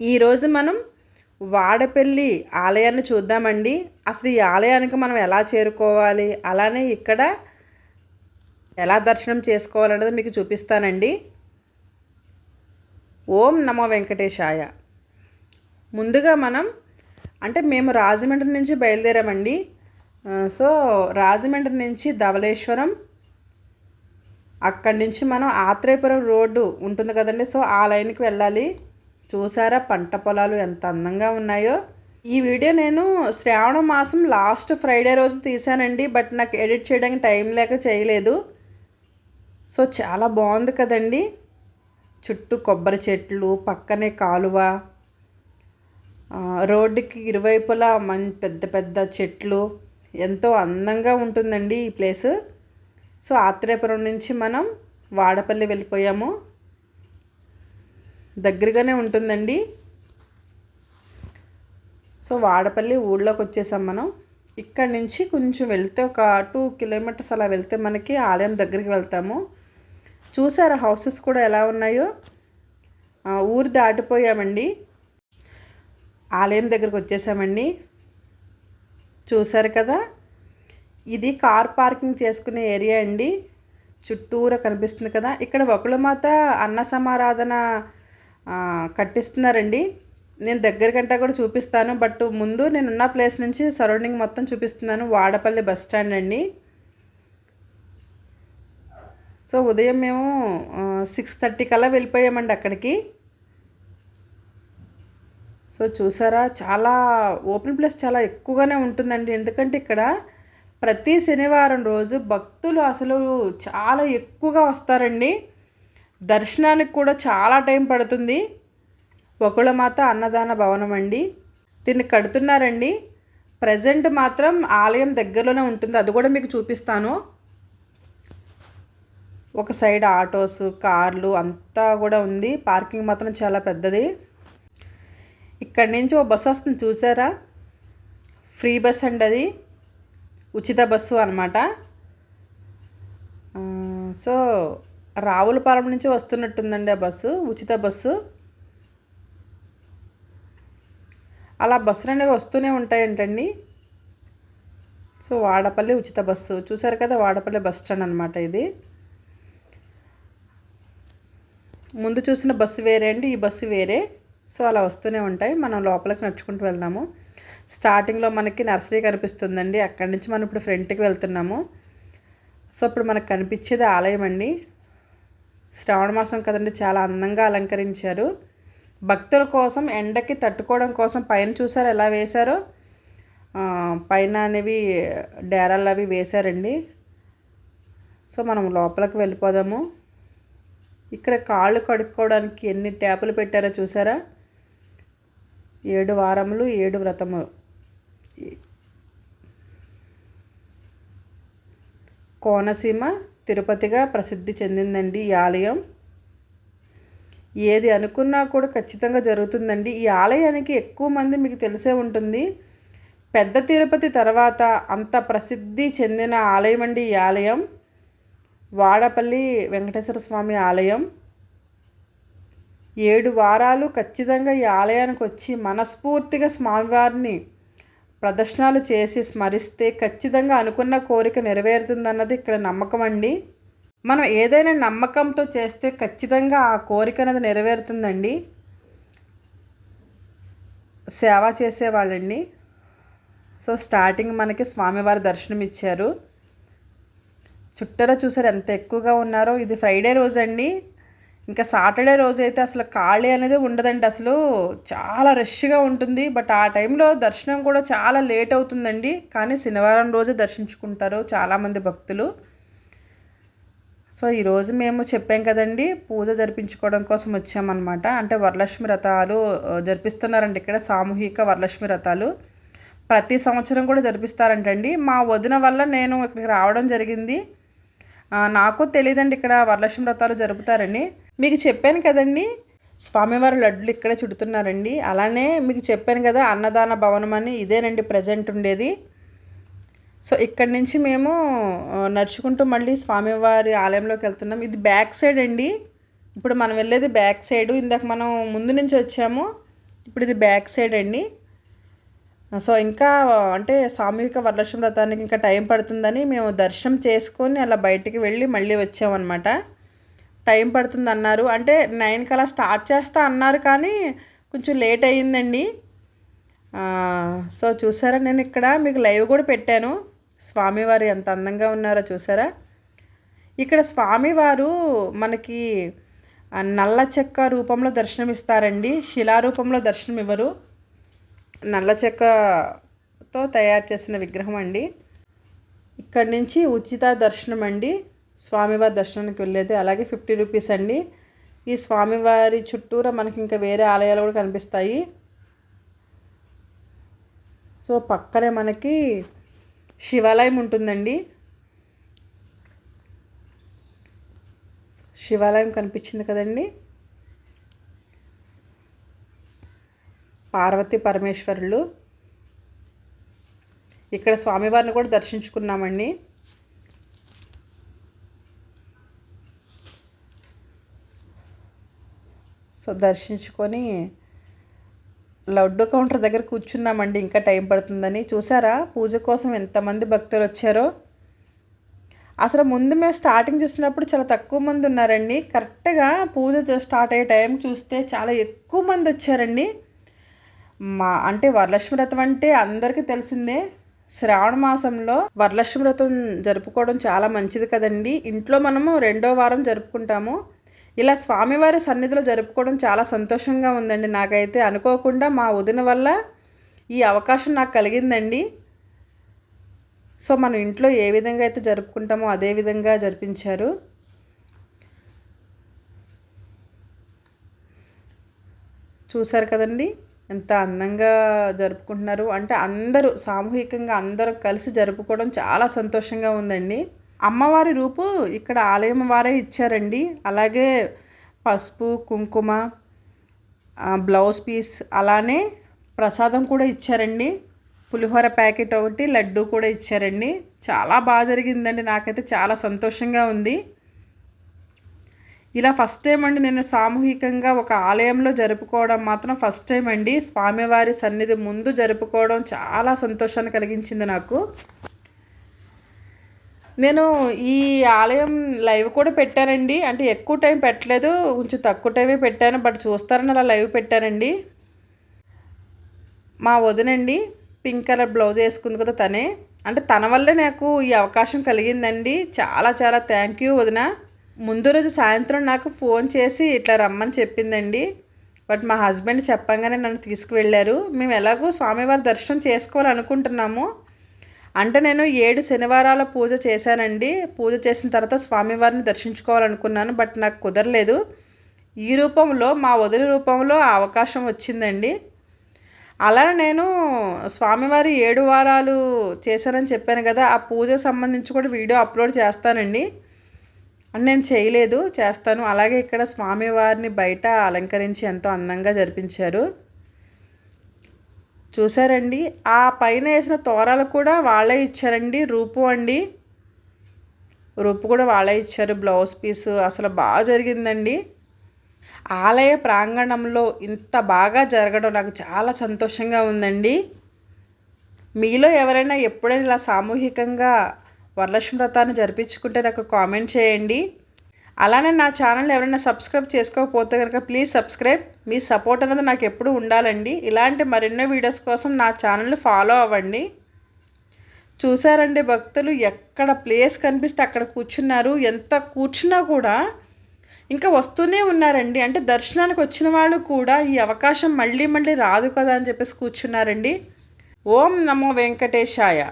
ఈరోజు మనం వాడపల్లి ఆలయాన్ని చూద్దామండి. అసలు ఈ ఆలయానికి మనం ఎలా చేరుకోవాలి? అలానే ఇక్కడ ఎలా దర్శనం చేసుకోవాలనేది మీకు చూపిస్తానండి. ఓం నమో వెంకటేశాయ. ముందుగా మనం అంటే మేము రాజమండ్రి నుంచి బయలుదేరామండి. సో రాజమండ్రి నుంచి ధవళేశ్వరం అక్కడి నుంచి మనం ఆత్రేయపురం రోడ్డు ఉంటుంది కదండి. సో ఆ లైన్కి వెళ్ళాలి. చూసారా పంట పొలాలు ఎంత అందంగా ఉన్నాయో? ఈ వీడియో నేను శ్రావణ మాసం లాస్ట్ ఫ్రైడే రోజు తీసానండి బట్ నాకు ఎడిట్ చేయడానికి టైం లేక చేయలేదు. సో చాలా బాగుంది కదండి. చుట్టూ కొబ్బరి చెట్లు పక్కనే కాలువ రోడ్డుకి ఇరువైపులా మం పెద్ద పెద్ద చెట్లు ఎంతో అందంగా ఉంటుందండి ఈ ప్లేస్. సో ఆత్రేయపురం నుంచి మనం వాడపల్లి వెళ్ళిపోయాము. దగ్గరగానే ఉంటుందండి. సో వాడపల్లి ఊళ్ళోకి వచ్చేసాం మనం. ఇక్కడ నుంచి కొంచెం వెళ్తే ఒక టూ కిలోమీటర్స్ అలా వెళ్తే మనకి ఆలయం దగ్గరికి వెళ్తాము. చూసారా హౌసెస్ కూడా ఎలా ఉన్నాయో? ఊరు దాటిపోయామండి. ఆలయం దగ్గరికి వచ్చేసామండి చూసారు కదా? ఇది కార్ పార్కింగ్ చేసుకునే ఏరియా అండి. చుట్టూరా కనిపిస్తుంది కదా? ఇక్కడ ఒకళ్ళమాత అన్న సమారాధన కట్టిస్తున్నారండి. నేను దగ్గరకంటే కూడా చూపిస్తాను. బట్ ముందు నేను ఉన్న ప్లేస్ నుంచి సరౌండింగ్ మొత్తం చూపిస్తున్నాను. వాడపల్లి బస్ స్టాండ్ అండి. సో ఉదయం మేము సిక్స్ థర్టీ కల్లా వెళ్ళిపోయామండి అక్కడికి. సో చూసారా? చాలా ఓపెన్ ప్లేస్ చాలా ఎక్కువగానే ఉంటుందండి. ఎందుకంటే ఇక్కడ ప్రతి శనివారం రోజు భక్తులు అసలు చాలా ఎక్కువగా వస్తారండి. దర్శనానికి కూడా చాలా టైం పడుతుంది. ఒకళ్ళమాత అన్నదాన భవనం అండి. దీన్ని కడుతున్నారండి. ప్రజెంట్ మాత్రం ఆలయం దగ్గరలోనే ఉంటుంది. అది కూడా మీకు చూపిస్తాను. ఒక సైడ్ ఆటోస్ కార్లు అంతా కూడా ఉంది. పార్కింగ్ మాత్రం చాలా పెద్దది. ఇక్కడి నుంచి ఓ బస్సు వస్తుంది. చూసారా? ఫ్రీ బస్ అండి అది. ఉచిత బస్సు అనమాట సో రావులపాలెం నుంచి వస్తున్నట్టుందండి ఆ బస్సు ఉచిత బస్సు. అలా బస్సులు అనేవి వస్తూనే ఉంటాయంటండి. సో వాడపల్లి ఉచిత బస్సు. చూసారు కదా వాడపల్లి బస్ స్టాండ్ అనమాట ఇది. ముందు చూసిన బస్సు వేరే అండి ఈ బస్సు వేరే. సో అలా వస్తూనే ఉంటాయి. మనం లోపలికి నడుచుకుంటూ వెళ్దాము. స్టార్టింగ్లో మనకి నర్సరీ కనిపిస్తుందండి. అక్కడి నుంచి మనం ఇప్పుడు ఫ్రంట్కి వెళ్తున్నాము. సో ఇప్పుడు మనకు కనిపించేది ఆలయం అండి. శ్రావణ మాసం కదండి చాలా అందంగా అలంకరించారు. భక్తుల కోసం ఎండకి తట్టుకోవడం కోసం పైన చూసారు ఎలా వేశారో? పైన అనేవి డేరాలు అవి వేశారండి. సో మనం లోపలికి వెళ్ళిపోదాము. ఇక్కడ కాళ్ళు కడుక్కోవడానికి ఎన్ని ట్యాపులు పెట్టారో చూసారా? ఏడు వారములు ఏడు వ్రతములు. కోనసీమ తిరుపతిగా ప్రసిద్ధి చెందిందండి ఈ ఆలయం. ఏది అనుకున్నా కూడా ఖచ్చితంగా జరుగుతుందండి. ఈ ఆలయానికి ఎక్కువ మంది మీకు తెలిసే ఉంటుంది. పెద్ద తిరుపతి తర్వాత అంత ప్రసిద్ధి చెందిన ఆలయం అండి ఈ ఆలయం. వాడపల్లి వెంకటేశ్వర స్వామి ఆలయం. ఏడు వారాలు ఖచ్చితంగా ఈ ఆలయానికి వచ్చి మనస్ఫూర్తిగా స్వామివారిని ప్రదర్శనలు చేసి స్మరిస్తే ఖచ్చితంగా అనుకున్న కోరిక నెరవేరుతుందన్నది ఇక్కడ నమ్మకం అండి. మనం ఏదైనా నమ్మకంతో చేస్తే ఖచ్చితంగా ఆ కోరిక అనేది నెరవేరుతుందండి. సేవ చేసేవాళ్ళండి. సో స్టార్టింగ్ మనకి స్వామివారి దర్శనం ఇచ్చారు. చుట్టరా చూసారు ఎంత ఎక్కువగా ఉన్నారో. ఇది ఫ్రైడే రోజు అండి ఇంకా సాటర్డే రోజు అయితే అసలు ఖాళీ అనేది ఉండదండి అసలు. చాలా రష్గా ఉంటుంది. బట్ ఆ టైంలో దర్శనం కూడా చాలా లేట్ అవుతుందండి. కానీ శనివారం రోజే దర్శించుకుంటారు చాలామంది భక్తులు. సో ఈరోజు మేము చెప్పాం కదండి పూజ జరిపించుకోవడం కోసం వచ్చామన్నమాట. అంటే వరలక్ష్మి వ్రతాలు జరిపిస్తున్నారండి ఇక్కడ సామూహిక వరలక్ష్మి వ్రతాలు. ప్రతి సంవత్సరం కూడా జరిపిస్తారంటండి. మా వదిన వల్ల నేను ఇక్కడికి రావడం జరిగింది. నాకు తెలియదండి ఇక్కడ వరలక్ష్మి వ్రతాలు జరుపుతారని. మీకు చెప్పాను కదండి స్వామివారి లడ్డులు ఇక్కడే చుడుతున్నారండి. అలానే మీకు చెప్పాను కదా అన్నదాన భవనం అని ఇదేనండి ప్రజెంట్ ఉండేది. సో ఇక్కడి నుంచి మేము నడుచుకుంటూ మళ్ళీ స్వామివారి ఆలయంలోకి వెళ్తున్నాం. ఇది బ్యాక్ సైడ్ అండి. ఇప్పుడు మనం వెళ్ళేది బ్యాక్ సైడ్. ఇందాక మనం ముందు నుంచి వచ్చాము. ఇప్పుడు ఇది బ్యాక్ సైడ్ అండి. సో ఇంకా అంటే సామూహిక వరలక్ష్మి వ్రతానికి ఇంకా టైం పడుతుందని మేము దర్శనం చేసుకొని అలా బయటికి వెళ్ళి మళ్ళీ వచ్చామన్నమాట. టైం పడుతుంది అన్నారు అంటే నైన్కి అలా స్టార్ట్ చేస్తా అన్నారు కానీ కొంచెం లేట్ అయ్యిందండి. సో చూసారా నేను ఇక్కడ మీకు లైవ్ కూడా పెట్టాను. స్వామివారు ఎంత అందంగా ఉన్నారో చూసారా? ఇక్కడ స్వామివారు మనకి నల్ల చెక్క రూపంలో దర్శనమిస్తారండి. శిలారూపంలో దర్శనం ఇవ్వరు నల్ల చెక్కతో తయారు చేసిన విగ్రహం అండి. ఇక్కడి నుంచి ఉచిత దర్శనం అండి స్వామివారి దర్శనానికి వెళ్ళేది. అలాగే ఫిఫ్టీ రూపీస్ అండి. ఈ స్వామివారి చుట్టూరా మనకి ఇంకా వేరే ఆలయాలు కూడా కనిపిస్తాయి. సో పక్కనే మనకి శివాలయం ఉంటుందండి. శివాలయం కనిపించింది కదండి. పార్వతి పరమేశ్వరులు. ఇక్కడ స్వామివారిని కూడా దర్శించుకున్నామండి. సో దర్శించుకొని లడ్డు కౌంటర్ దగ్గర కూర్చున్నామండి ఇంకా టైం పడుతుందని. చూసారా? పూజ కోసం ఎంతమంది భక్తులు వచ్చారో. అసలు ముందు మేము స్టార్టింగ్ చూసినప్పుడు చాలా తక్కువ మంది ఉన్నారండి. కరెక్ట్గా పూజ స్టార్ట్ అయ్యే టైం చూస్తే చాలా ఎక్కువ మంది వచ్చారండి. మా అంటే వరలక్ష్మి వ్రతం అంటే అందరికీ తెలిసిందే. శ్రావణ మాసంలో వరలక్ష్మి వ్రతం జరుపుకోవడం చాలా మంచిది కదండి. ఇంట్లో మనము రెండో వారం జరుపుకుంటాము. ఇలా స్వామివారి సన్నిధిలో జరుపుకోవడం చాలా సంతోషంగా ఉందండి. నాకైతే అనుకోకుండా మా వదిన వల్ల ఈ అవకాశం నాకు కలిగిందండి. సో మనం ఇంట్లో ఏ విధంగా అయితే జరుపుకుంటామో అదే విధంగా జరిపించారు. చూసారు కదండి ఎంత అందంగా జరుపుకుంటున్నారు. అంటే అందరూ సామూహికంగా అందరూ కలిసి జరుపుకోవడం చాలా సంతోషంగా ఉందండి. అమ్మవారి రూపు ఇక్కడ ఆలయం వారే ఇచ్చారండి. అలాగే పసుపు కుంకుమ బ్లౌజ్ పీస్ అలానే ప్రసాదం కూడా ఇచ్చారండి. పులిహోర ప్యాకెట్ ఒకటి లడ్డు కూడా ఇచ్చారండి. చాలా బాగా జరిగిందండి. నాకైతే చాలా సంతోషంగా ఉంది. ఇలా ఫస్ట్ టైం అండి నేను సామూహికంగా ఒక ఆలయంలో జరుపుకోవడం మాత్రం ఫస్ట్ టైం అండి. స్వామివారి సన్నిధి ముందు జరుపుకోవడం చాలా సంతోషాన్ని కలిగించింది నాకు. నేను ఈ ఆలయం లైవ్ కూడా పెట్టానండి. అంటే ఎక్కువ టైం పెట్టలేదు కొంచెం తక్కువ టైమే పెట్టాను బట్ చూస్తారని అలా లైవ్ పెట్టానండి. మా వదినండి పింక్ కలర్ బ్లౌజ్ వేసుకుంది కదా తనే. అంటే తన వల్లే నాకు ఈ అవకాశం కలిగిందండి. చాలా చాలా థ్యాంక్ యూ వదిన. ముందు రోజు సాయంత్రం నాకు ఫోన్ చేసి ఇట్లా రమ్మని చెప్పిందండి. బట్ మా హస్బెండ్ చెప్పంగానే నన్ను తీసుకువెళ్ళారు. మేము ఎలాగో స్వామివారి దర్శనం చేసుకోవాలనుకుంటున్నాము. అంటే నేను ఏడు శనివారాల పూజ చేశానండి. పూజ చేసిన తర్వాత స్వామివారిని దర్శించుకోవాలనుకున్నాను బట్ నాకు కుదరలేదు. ఈ రూపంలో మా వదిలి రూపంలో అవకాశం వచ్చిందండి. అలా నేను స్వామివారి ఏడు వారాలు చేశానని చెప్పాను కదా ఆ పూజ సంబంధించి కూడా వీడియో అప్లోడ్ చేస్తానండి. అని నేను చేయలేదు చేస్తాను. అలాగే ఇక్కడ స్వామివారిని బయట అలంకరించి ఎంతో అందంగా జరిపించారు. చూసారండి. ఆ పైన వేసిన తోరాలు కూడా వాళ్ళే ఇచ్చారండి. రూపు అండి. రూపు కూడా వాళ్ళే ఇచ్చారు. బ్లౌజ్ పీస్ అసలు బాగా జరిగిందండి. ఆలయ ప్రాంగణంలో ఇంత బాగా జరగడం నాకు చాలా సంతోషంగా ఉందండి. మీలో ఎవరైనా ఎప్పుడైనా ఇలా సామూహికంగా వరలక్ష్మి వ్రతాన్ని జరిపించుకుంటే నాకు కామెంట్ చేయండి. అలానే నా ఛానల్ ఎవరైనా సబ్స్క్రైబ్ చేసుకోకపోతే కనుక ప్లీజ్ సబ్స్క్రైబ్. మీ సపోర్ట్ అనేది నాకు ఎప్పుడు ఉండాలండి. ఇలాంటి మరెన్నో వీడియోస్ కోసం నా ఛానల్ని ఫాలో అవ్వండి. చూసారండి భక్తులు ఎక్కడ ప్లేస్ కనిపిస్తే అక్కడ కూర్చున్నారు. ఎంత కూర్చున్నా కూడా ఇంకా వస్తూనే ఉన్నారండి. అంటే దర్శనానికి వచ్చిన వాళ్ళు కూడా ఈ అవకాశం మళ్ళీ మళ్ళీ రాదు కదా అని చెప్పేసి కూర్చున్నారండి. ఓం నమో వెంకటేశాయ.